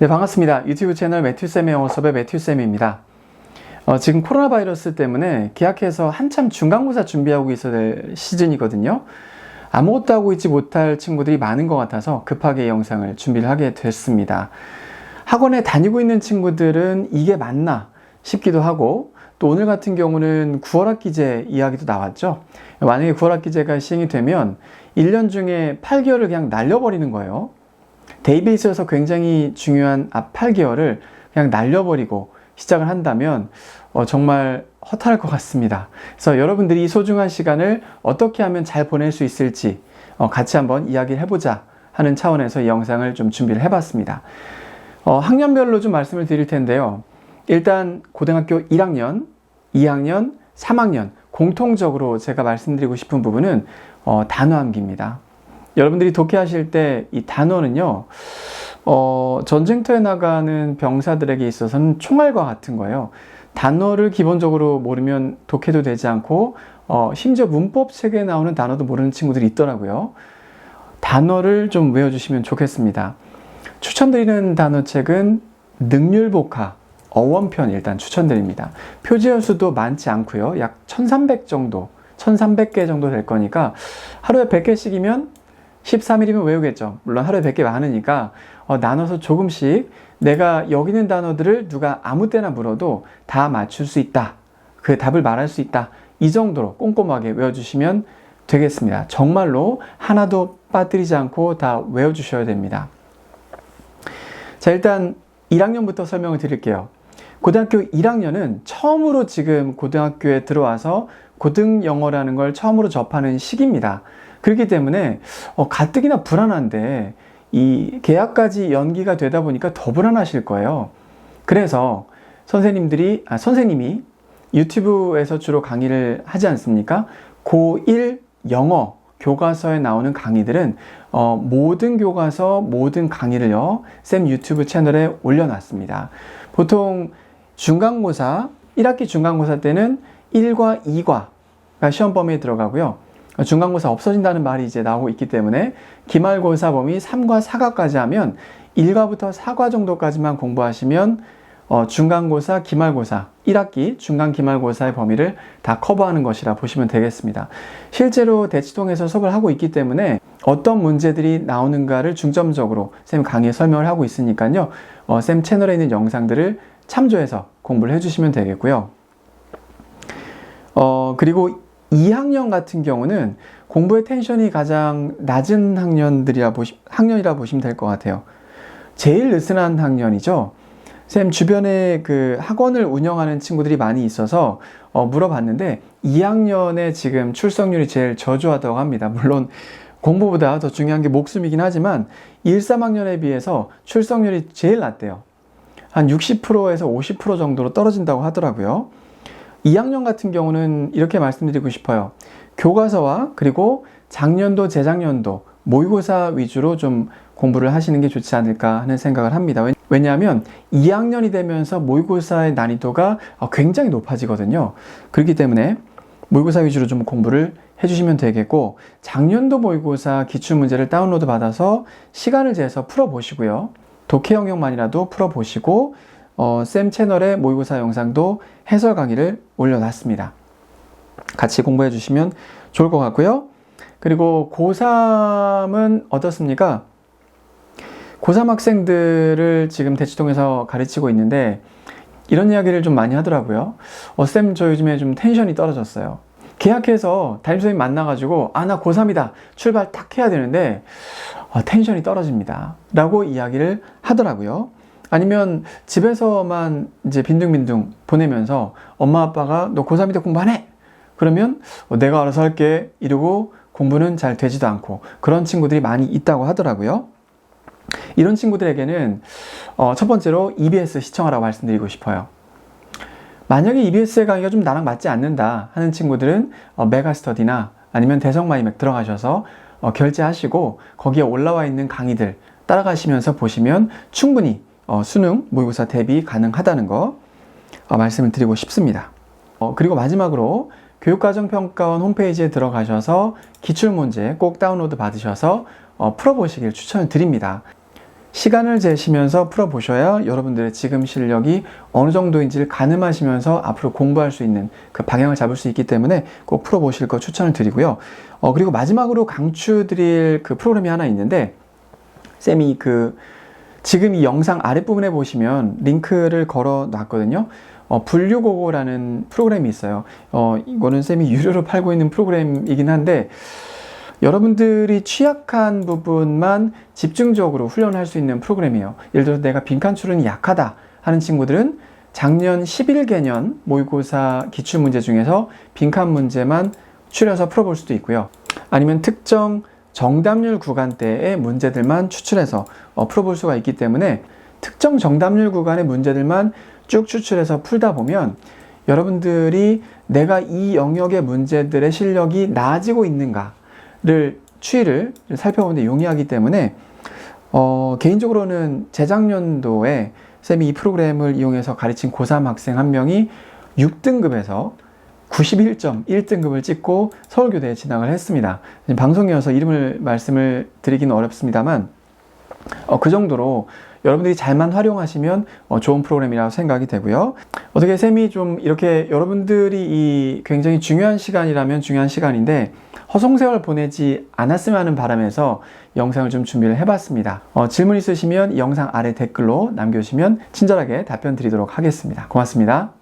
네, 반갑습니다. 유튜브 채널 매튜쌤의 영어 수업의 매튜쌤입니다. 어, 지금 코로나 바이러스 때문에 계약해서 한참 중간고사 준비하고 있어야 될 시즌이거든요. 아무것도 하고 있지 못할 친구들이 많은 것 같아서 급하게 이 영상을 준비를 하게 됐습니다. 학원에 다니고 있는 친구들은 이게 맞나 싶기도 하고 또 오늘 같은 경우는 9월 학기제 이야기도 나왔죠. 만약에 9월 학기제가 시행이 되면 1년 중에 8개월을 그냥 날려버리는 거예요. 있어서 굉장히 중요한 앞 8개월을 그냥 날려버리고 시작을 한다면 어, 정말 허탈할 것 같습니다. 그래서 여러분들이 이 소중한 시간을 어떻게 하면 잘 보낼 수 있을지 어, 같이 한번 이야기를 해보자 하는 차원에서 이 영상을 좀 준비를 해봤습니다. 어, 학년별로 좀 말씀을 드릴 텐데요. 일단 고등학교 1학년, 2학년, 3학년 공통적으로 제가 말씀드리고 싶은 부분은 어, 단어 암기입니다. 여러분들이 독해하실 때 이 단어는요, 어, 전쟁터에 나가는 병사들에게 있어서는 총알과 같은 거예요. 단어를 기본적으로 모르면 독해도 되지 않고, 어, 심지어 문법 책에 나오는 단어도 모르는 친구들이 있더라고요. 단어를 좀 외워주시면 좋겠습니다. 추천드리는 단어책은 능률복화, 어원편 일단 추천드립니다. 표지연 수도 많지 않고요. 약 1300 정도, 1300개 정도 될 거니까 하루에 100개씩이면 13일이면 외우겠죠. 물론 하루에 100개 많으니까 어, 나눠서 조금씩 내가 여기 있는 단어들을 누가 아무 때나 물어도 다 맞출 수 있다. 그 답을 말할 수 있다. 이 정도로 꼼꼼하게 외워주시면 되겠습니다. 정말로 하나도 빠뜨리지 않고 다 외워주셔야 됩니다. 자, 일단 1학년부터 설명을 드릴게요. 고등학교 1학년은 처음으로 지금 고등학교에 들어와서 고등 영어라는 걸 처음으로 접하는 시기입니다. 그렇기 때문에 어, 가뜩이나 불안한데 이 계약까지 연기가 되다 보니까 더 불안하실 거예요. 그래서 선생님들이 아, 선생님이 유튜브에서 주로 강의를 하지 않습니까? 고1 영어 교과서에 나오는 강의들은 어, 모든 교과서 모든 강의를요 쌤 유튜브 채널에 올려놨습니다. 보통 중간고사 1학기 중간고사 때는 1과 2과가 시험 범위에 들어가고요. 중간고사 없어진다는 말이 이제 나오고 있기 때문에 기말고사 범위 3과 4과까지 하면 1과부터 4과 정도까지만 공부하시면 어, 중간고사, 기말고사, 1학기 중간 기말고사의 범위를 다 커버하는 것이라 보시면 되겠습니다. 실제로 대치동에서 수업을 하고 있기 때문에 어떤 문제들이 나오는가를 중점적으로 쌤 강의에 설명을 하고 있으니까요. 어, 쌤 채널에 있는 영상들을 참조해서 공부를 해주시면 되겠고요. 어, 그리고 2학년 같은 경우는 공부의 텐션이 가장 낮은 학년들이라 보시, 학년이라 보시면 될 것 같아요. 제일 느슨한 학년이죠. 쌤 주변에 그 학원을 운영하는 친구들이 많이 있어서 어, 물어봤는데 2학년에 지금 출석률이 제일 저조하다고 합니다. 물론 공부보다 더 중요한 게 목숨이긴 하지만 1, 3학년에 비해서 출석률이 제일 낮대요. 한 60%에서 50% 정도로 떨어진다고 하더라고요. 2학년 같은 경우는 이렇게 말씀드리고 싶어요. 교과서와 그리고 작년도, 재작년도 모의고사 위주로 좀 공부를 하시는 게 좋지 않을까 하는 생각을 합니다. 왜냐하면 2학년이 되면서 모의고사의 난이도가 굉장히 높아지거든요. 그렇기 때문에 모의고사 위주로 좀 공부를 해주시면 되겠고 작년도 모의고사 기출 문제를 다운로드 받아서 시간을 재서 풀어보시고요. 독해 영역만이라도 풀어보시고 어, 쌤 채널에 모의고사 영상도 해설 강의를 올려놨습니다. 같이 공부해 주시면 좋을 것 같고요. 그리고 고3은 어떻습니까? 고3 학생들을 지금 대치동에서 가르치고 있는데 이런 이야기를 좀 많이 하더라고요. 어, 쌤, 저 요즘에 좀 텐션이 떨어졌어요. 계약해서 담임선생님 만나가지고, 아, 나 고3이다. 출발 딱 해야 되는데, 어, 텐션이 떨어집니다. 라고 이야기를 하더라고요. 아니면 집에서만 이제 빈둥빈둥 보내면서 엄마 아빠가 너 고3 때 공부 안 해! 그러면 어, 내가 알아서 할게 이러고 공부는 잘 되지도 않고 그런 친구들이 많이 있다고 하더라고요. 이런 친구들에게는 어, 첫 번째로 EBS 시청하라고 말씀드리고 싶어요. 만약에 EBS의 강의가 좀 나랑 맞지 않는다 하는 친구들은 어, 메가스터디나 아니면 대성마이맥 들어가셔서 어, 결제하시고 거기에 올라와 있는 강의들 따라가시면서 보시면 충분히 어, 수능 모의고사 대비 가능하다는 거 어, 말씀을 드리고 싶습니다. 어, 그리고 마지막으로 교육과정평가원 홈페이지에 들어가셔서 기출문제 꼭 다운로드 받으셔서 어, 풀어보시길 추천을 드립니다. 시간을 재시면서 풀어보셔야 여러분들의 지금 실력이 어느 정도인지를 가늠하시면서 앞으로 공부할 수 있는 그 방향을 잡을 수 있기 때문에 꼭 풀어보실 거 추천을 드리고요. 어, 그리고 마지막으로 강추 드릴 그 프로그램이 하나 있는데, 쌤이 그, 지금 이 영상 아랫부분에 보시면 링크를 걸어 놨거든요. 어, 분류고고라는 프로그램이 있어요. 어, 이거는 쌤이 유료로 팔고 있는 프로그램이긴 한데, 여러분들이 취약한 부분만 집중적으로 훈련할 수 있는 프로그램이에요. 예를 들어서 내가 빈칸 추론이 약하다 하는 친구들은 작년 11개년 모의고사 기출 문제 중에서 빈칸 문제만 추려서 풀어볼 수도 있고요. 아니면 특정 정답률 구간대의 문제들만 추출해서 어, 풀어볼 수가 있기 때문에 특정 정답률 구간의 문제들만 쭉 추출해서 풀다 보면 여러분들이 내가 이 영역의 문제들의 실력이 나아지고 있는가를 추이를 살펴보는데 용이하기 때문에 어, 개인적으로는 재작년도에 쌤이 이 프로그램을 이용해서 가르친 고3 학생 한 명이 6등급에서 91점 1등급을 찍고 서울교대에 진학을 했습니다. 방송이어서 이름을 말씀을 드리기는 어렵습니다만 어, 그 정도로 여러분들이 잘만 활용하시면 어, 좋은 프로그램이라고 생각이 되고요. 어떻게 쌤이 좀 이렇게 여러분들이 이 굉장히 중요한 시간이라면 중요한 시간인데 허송세월 보내지 않았으면 하는 바람에서 영상을 좀 준비를 해봤습니다. 어, 질문 있으시면 이 영상 아래 댓글로 남겨주시면 친절하게 답변 드리도록 하겠습니다. 고맙습니다.